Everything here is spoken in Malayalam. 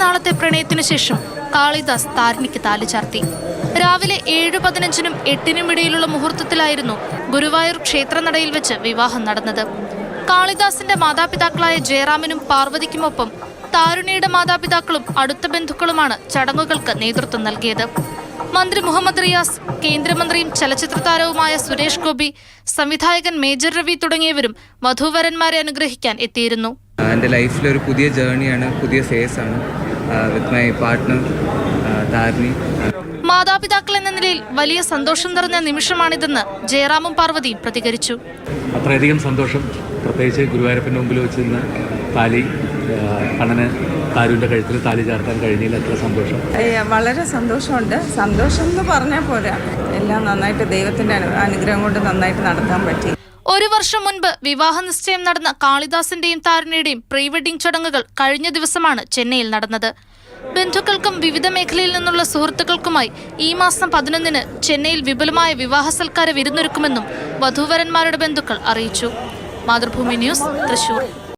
പ്രണയത്തിനു ശേഷം കാളിദാസ് താരിണിക്ക് താലി ചാർത്തി. രാവിലെ ഏഴ് പതിനഞ്ചിനും എട്ടിനും ഇടയിലുള്ള മുഹൂർത്തത്തിലായിരുന്നു ഗുരുവായൂർ ക്ഷേത്രനടയിൽ വെച്ച് വിവാഹം നടന്നത്. കാളിദാസിന്റെ മാതാപിതാക്കളായ ജയറാമിനും പാർവതിക്കുമൊപ്പം താരുണിയുടെ മാതാപിതാക്കളും അടുത്ത ബന്ധുക്കളുമാണ് ചടങ്ങുകൾക്ക് നേതൃത്വം നൽകിയത്. മന്ത്രി മുഹമ്മദ് റിയാസ് കേന്ദ്രമന്ത്രിയും ചലച്ചിത്ര താരവുമായ സുരേഷ് ഗോപി സംവിധായകൻ മേജർ രവി തുടങ്ങിയവരും വധൂവരന്മാരെ അനുഗ്രഹിക്കാൻ എത്തിയിരുന്നു. എന്റെ ലൈഫിലൊരു പുതിയ ജേർണിയാണ് പുതിയ ഫേസ് ആണ്. With my partner Dharani. മാതാപിതാക്കൾ എന്ന നിലയിൽ വലിയ സന്തോഷം നിറഞ്ഞ നിമിഷമാണിതെന്ന് ജയറാമും പാർവതിയും പ്രതികരിച്ചു. അത്രയധികം സന്തോഷം പ്രത്യേകിച്ച് ഗുരുവായൂരപ്പന്റെ മുമ്പിൽ വെച്ച് നിന്ന് താലി കണ്ണന് താരുവിന്റെ കഴുത്തിൽ താലി ചേർക്കാൻ കഴിഞ്ഞതിൽ അത്ര സന്തോഷം. വളരെ സന്തോഷമുണ്ട്. സന്തോഷം എന്ന് പറഞ്ഞാൽ പോരാ. എല്ലാം നന്നായിട്ട് ദൈവത്തിന്റെ അനുഗ്രഹം കൊണ്ട് നന്നായിട്ട് നടത്താൻ പറ്റി. ഒരു വർഷം മുൻപ് വിവാഹ നിശ്ചയം നടന്ന കാളിദാസിന്റെയും താരുണിയുടെയും പ്രീ വെഡിംഗ് ചടങ്ങുകൾ കഴിഞ്ഞ ദിവസമാണ് ചെന്നൈയിൽ നടന്നത്. ബന്ധുക്കൾക്കും വിവിധ മേഖലയിൽ നിന്നുള്ള സുഹൃത്തുക്കൾക്കുമായി ഈ മാസം പതിനൊന്നിന് ചെന്നൈയിൽ വിപുലമായ വിവാഹ സൽക്കാര വിരുന്നൊരുക്കുമെന്നും വധൂവരന്മാരുടെ ബന്ധുക്കൾ അറിയിച്ചു. മാതൃഭൂമി ന്യൂസ് തൃശൂർ.